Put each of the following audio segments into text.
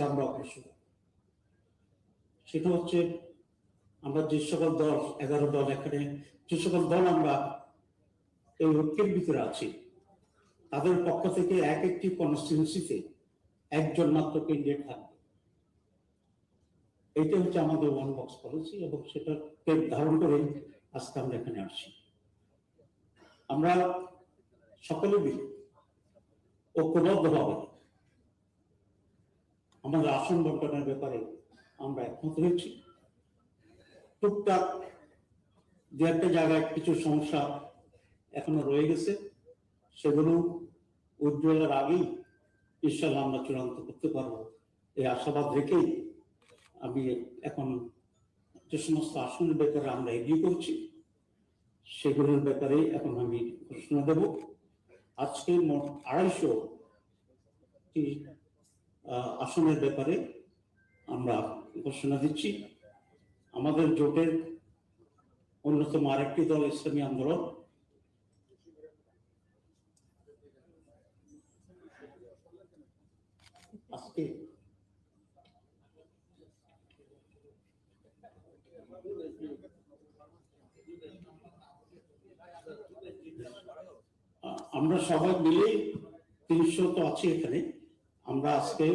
থেকে আমরা অগ্রসর সেটা হচ্ছে আমরা যে সকল দল, এগারো দল এখানে, যে সকল দল আমরা এই ঐক্যের ভিতরে আছি, তাদের পক্ষ থেকে এক একটি কনস্টিটিউন্সিতে একজন মাত্র ক্যান্ডিডেট থাকবে। এটা হচ্ছে আমাদের ওয়ান বক্স পলিসি এবং সেটাকে ধারণ করে আজকে আমরা এখানে আসছি। আমরা সকলে মিলে আমাদের আসন বন্টনের ব্যাপারে আমরা একমত হয়েছি। টুকটাক দু একটা জায়গায় কিছু সমস্যা এখনও রয়ে গেছে। সেগুলো উজ্জ্বলের আগেই ইনশাল্লাহ আমরা চূড়ান্ত করতে পারব। এই আশাবাদ রেখেই আমি এখন যে সমস্ত আসনের ব্যাপারে আমরা এগিয়ে করছি সেগুলোর ব্যাপারে এখন আমি ঘোষণা দেব। আজকে মোট আড়াইশো আসনের ব্যাপারে আমরা ঘোষণা দিচ্ছি। আমাদের জোটের অন্যতম আরেকটি দল ইসলামী আন্দোলন। আজকে আমরা সবাই মিলে তিনশো তো আছি এখানে। আমরা আজকে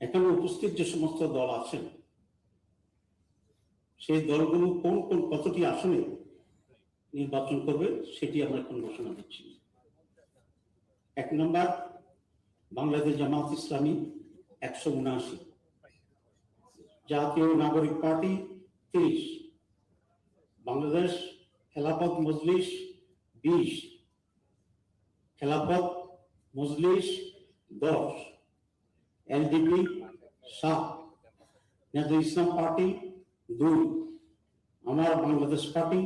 এখানে উপস্থিত যে সমস্ত দল আছেন, সেই দলগুলো কোন কোন কতটি আসনে নির্বাচন করবে সেটি আমরা এখন ঘোষণা দিচ্ছি। এক নম্বর, বাংলাদেশ জামাত ইসলামী একশো উনআশি। জাতীয় নাগরিক পার্টি তিরিশ। বাংলাদেশ খেলাফত মজলিস বিশ। খেলাফত মজলিস দশ এলডিপি সাত নেতা ইসলাম পার্টি দুই, আমার বাংলাদেশ পার্টি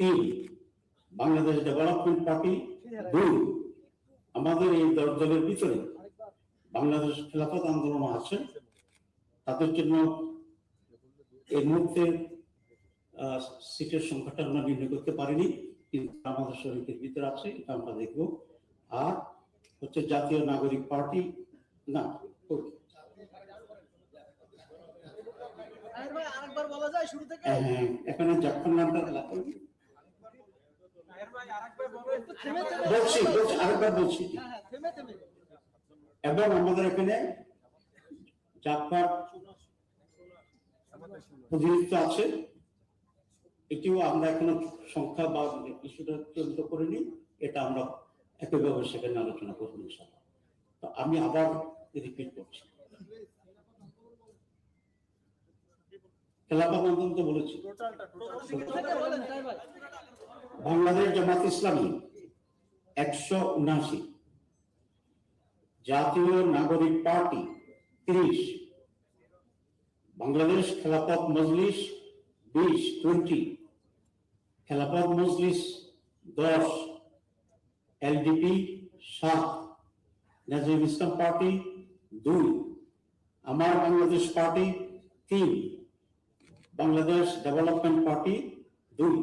তিন, বাংলাদেশ ডেভেলপমেন্ট পার্টি দুই, আমাদের এই দল দলের ভিতরে বাংলাদেশ খেলাফত আন্দোলন আছে, তাদের জন্য এই মুহূর্তে সিটের সংখ্যাটা আমরা নির্ণয় করতে পারিনি, কিন্তু আমাদের শরীরের ভিতরে আছে, এটা আমরা দেখব। আর হচ্ছে জাতীয় নাগরিক পার্টি না হ্যাঁ, এখানে জাফর নামটা আছে। একটু থেমে থেমে বলছি বলছি আরেকবার বলছি। হ্যাঁ হ্যাঁ এবং আমাদের এখানে প্রতিনিধিত্ব আছে। এটিও আমরা এখনও সংখ্যা বা ইস্যুটা চূড়ান্ত করিনি এটা আমরা একইভাবে সেখানে আলোচনা করব ইনশাআল্লাহ। তো আমি আবার রিপিট করছি। আন্দোলন তো বলেছি। বাংলাদেশ জামাত ইসলামী একশো উনআশি, জাতীয় নাগরিক পার্টি তিরিশ, বাংলাদেশ খেলাফত মজলিস বিশ, টোয়েন্টি, খেলাফত মজলিস দশ এলডিপি সাত নাজিম ইসলাম পার্টি দুই আমার বাংলাদেশ পার্টি তিন বাংলাদেশ ডেভেলপমেন্ট পার্টি দুই।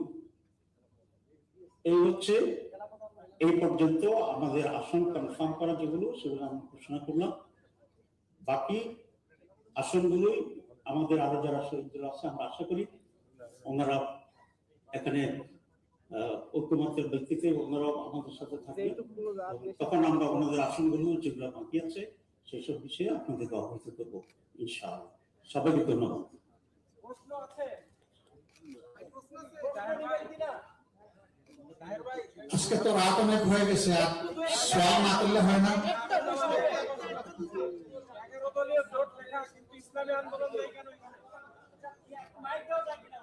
এই হচ্ছে এই পর্যন্ত আমাদের আসন কনফার্ম করা যেগুলো সেগুলো আমরা ঘোষণা করলাম। বাকি আসনগুলোই আমাদের আরও যারা শহীদরা আছে আমরা আশা করি ওনারা এখানে ঐক্যমত্যের ব্যক্তিতে ওনারাও আমাদের সাথে থাকে তখন আমরা ওনাদের আসনগুলো যেগুলো বাকি আছে সেসব বিষয়ে আপনাদেরকে অবহিত করব ইনশাআল্লাহ। সবাইকে ধন্যবাদ। প্রশ্ন আছে? প্রশ্ন আছে? প্রশ্ন নিবেন কিনা তাহের ভাই? আজকে তো রাত অনেক হয়ে গেছে আর সোয়াল না করলে হয় না। এগারো দলীয় জোট লেখা কিন্তু ইসলামী আন্দোলন নেই কেন মাইক দাও যাকে না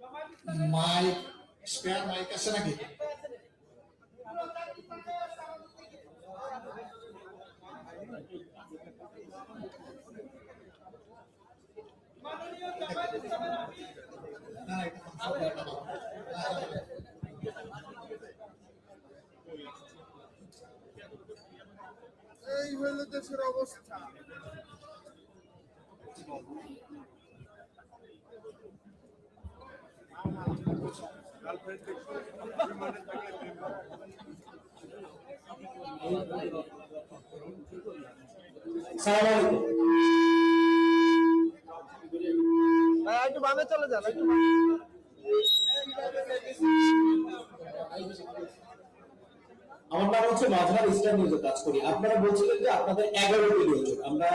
Jamaat Islami mic spare mic আছে নাকি। এই হলো দেশের অবস্থা একটু বামে চলে যান, একটু আমার নাম হচ্ছে মাঝহার ইসলাম নিউজে কাজ করি। আপনারা বলছিলেন যে আপনাদের এগারো টি নিয়োজন আমরা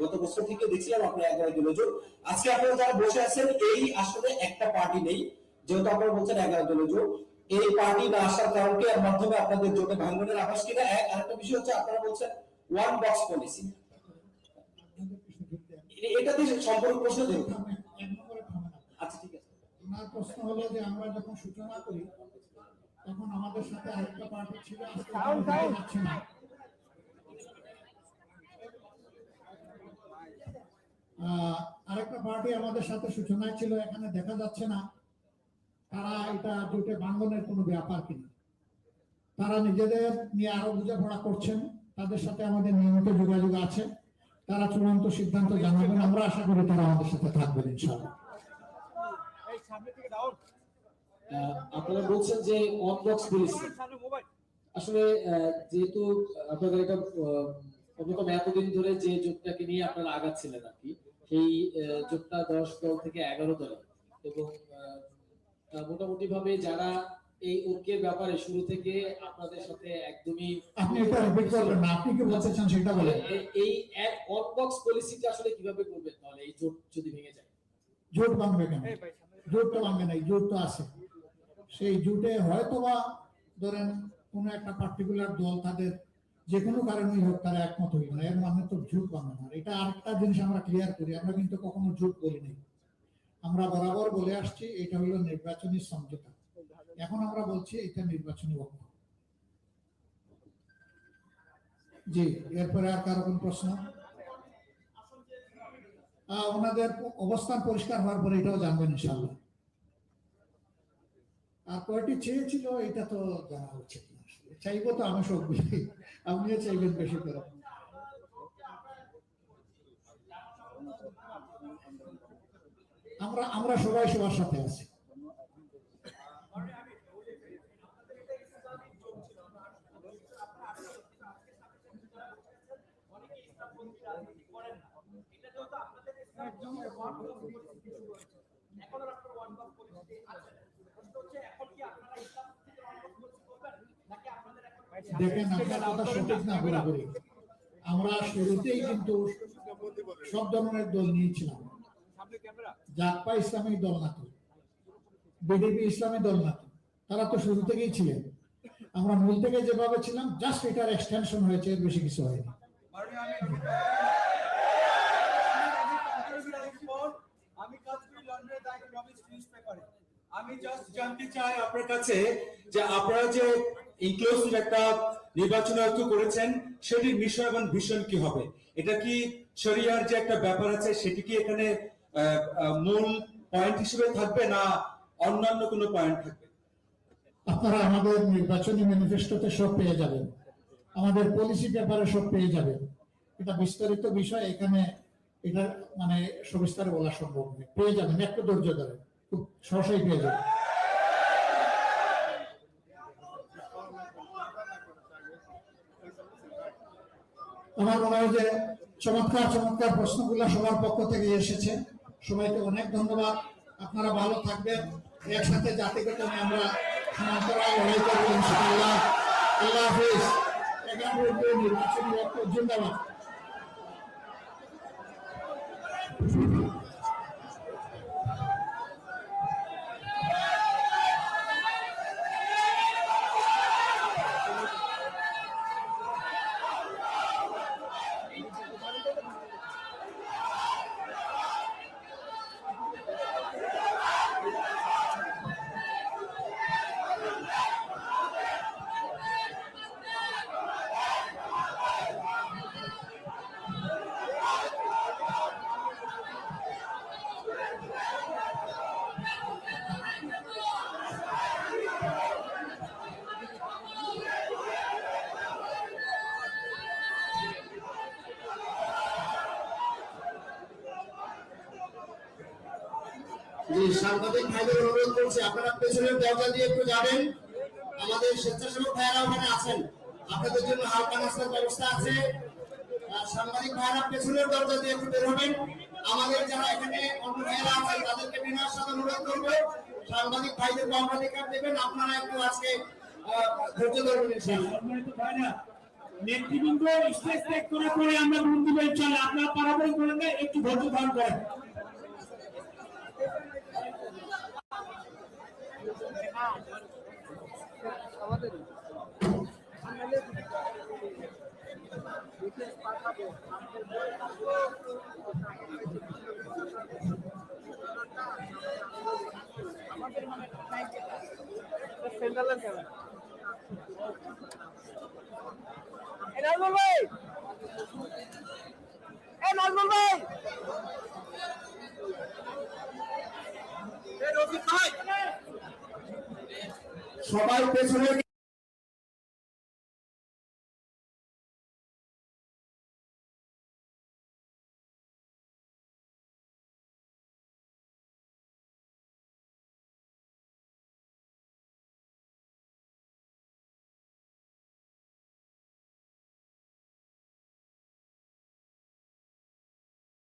গত বছর থেকে দেখছিলাম আপনারা এগারো টি নিয়োজন আজকে আপনারা যারা বসে আছেন, এই আসলে একটা পার্টি নেই। যেহেতু আপনারা বলছেন এগারো টি নিয়োজন এই পার্টি না আসার কারণকে এর মাধ্যমে আপনাদের জোটে ভাঙ্গনের আভাস কিনা এক আরেকটা বিষয় হচ্ছে আপনারা বলছেন ওয়ান বক্স পলিসি এটাতে সম্পর্ক প্রশ্ন দেখুন। আচ্ছা ঠিক আছে। ওনার প্রশ্ন হলো যে আমরা যখন সূচনা করি তখন আমাদের সাথে আরেকটা পার্টি ছিল আজকে না। আরেকটা পার্টি আমাদের সাথে সূচনায় ছিল এখানে দেখা যাচ্ছে না। তারা এটা জোটে ভাঙ্গনের কোনো ব্যাপার কিনা। তারা নিজেদের নিয়ে আরও বোঝাপড়া করছেন তাদের সাথে আমাদের নিয়মিত যোগাযোগ আছে। তারা চূড়ান্ত সিদ্ধান্ত জানাবেন আমরা আশা করি তারা আমাদের সাথে থাকবেন ইনশাআল্লাহ। এই সামনে থেকে ডাউন আহ, আপনারা বলছেন যে অন বক্স পলিসি আসলে আহ, যেহেতু আপনাদের এটা অন্যতম এতদিন ধরে যে জোটটাকে নিয়ে আপনারা আগাচ্ছিলেন আর কি সেই জোটটা দশ দল থেকে এগারো দল এবং মোটামুটি ভাবে যারা এই ঐক্যের ব্যাপারে শুরু থেকে আপনাদের সাথে একদমই আপনি এটা রিপিট করবেন না আপনি কি বলতে চান সেটা বলেন। এই এক অন বক্স পলিসিটা আসলে কীভাবে করবেন? তাহলে এই জোট যদি ভেঙে যায়। জোট ভাঙবে কেন? জোট তো ভাঙবে নাই জোট তো আছে। সেই জোটে হয়তোবা ধরেন কোন একটা পার্টিকুলার দল তাদের যে কোনো কারণেই হোক তারা একমত হইল না। এর মানে তো জোট ভাঙবে না। এটা আরেকটা জিনিস আমরা ক্লিয়ার করি আমরা কিন্তু কখনো জোট বলি নাই। আমরা বরাবর বলে আসছি, এটা হলো নির্বাচনী সমঝোতা। এখন আমরা বলছি এটা নির্বাচনী ঐক্য জি, এরপরে আর কারও কোন প্রশ্ন? ওনাদের অবস্থান পরিষ্কার হওয়ার পরে এটাও জানবেন ইনশাল্লাহ আর কয়টি চেয়েছিল, এটা তো জানা উচিত না। চাইব তো আমি সবগুলি আপনিও চাইবেন বেশি করে। আমরা আমরা সবাই সবার সাথে আছি। দেখেন না আমরা শুরুতেই কিন্তু সব ধরনের দল নিয়েছিলাম। ক্যামেরা ইসলামী দল না তো। বিডিপি ইসলামী দল না তো। তারা তো শুরু থেকেই ছিলেন। আমরা মূল থেকে যেভাবে ছিলাম জাস্ট এটার এক্সটেনশন হয়েছে এর বেশি কিছু হয়নি। আমি কাজ করি লন্ডনে দাই প্রভিন্স নিউজ পেপারে আমি জাস্ট জানতে চাই আপনার কাছে যে আপনারা যে ইনক্লুসিভ একটা নির্বাচন আয়োগ করেছেন সেটির মিশন এবং কি হবে? এটা কি শরিয়ার যে একটা ব্যাপার আছে সেটি কি এখানে মূল পয়েন্ট হিসেবে থাকবে না অন্যান্য কোনো পয়েন্ট থাকবে? আপনারা আমাদের নির্বাচনী ম্যানিফেস্টোতে সব পেয়ে যাবেন। আমাদের পলিসি পেপারে সব পেয়ে যাবেন। এটা বিস্তারিত বিষয়, এখানে এটা মানে সবিস্তারে বলা সম্ভব নয়। পেয়ে যাবেন, একটু ধৈর্য ধরে খুব সহসাই পেয়ে যাবেন। আমার মনে হয় যে চমৎকার চমৎকার প্রশ্নগুলো সবার পক্ষ থেকে এসেছে। সবাইকে অনেক ধন্যবাদ। আপনারা ভালো থাকবেন। একসাথে নিয়ে আমরা সমান্তরাল লড়াই ইনশাআল্লাহ। আল্লাহ জিন্দাবাদ। সাংবাদিক ভাইদের অনুরোধ করছি, আপনারা পেছনের দরজা দিয়ে একটু যাবেন। আমাদের স্বেচ্ছাসেবক ভাইয়েরা ওখানে আছেন। আপনাদের জন্য হালকা নাস্তার ব্যবস্থা আছে। সাংবাদিক পেছনের দরজা দিয়ে একটু বের হবেন। আমাদের যারা এখানে অন্য ভাইরা আছেন, তাদেরকে বিনয়ের সাথে অনুরোধ করব। সাংবাদিক ভাইদের দেবেন। আপনারা একটু আজকে ধৈর্য ধরবেন। নেতৃবৃন্দ স্টেজ ত্যাগ পরে আমরা চলে। আপনারা পারাপারি করেন না, একটু ধৈর্য ধারণ করেন। নাজমুল ভাই এ নাজমুল ভাই এ রফিক ভাই! সবাই পেছনের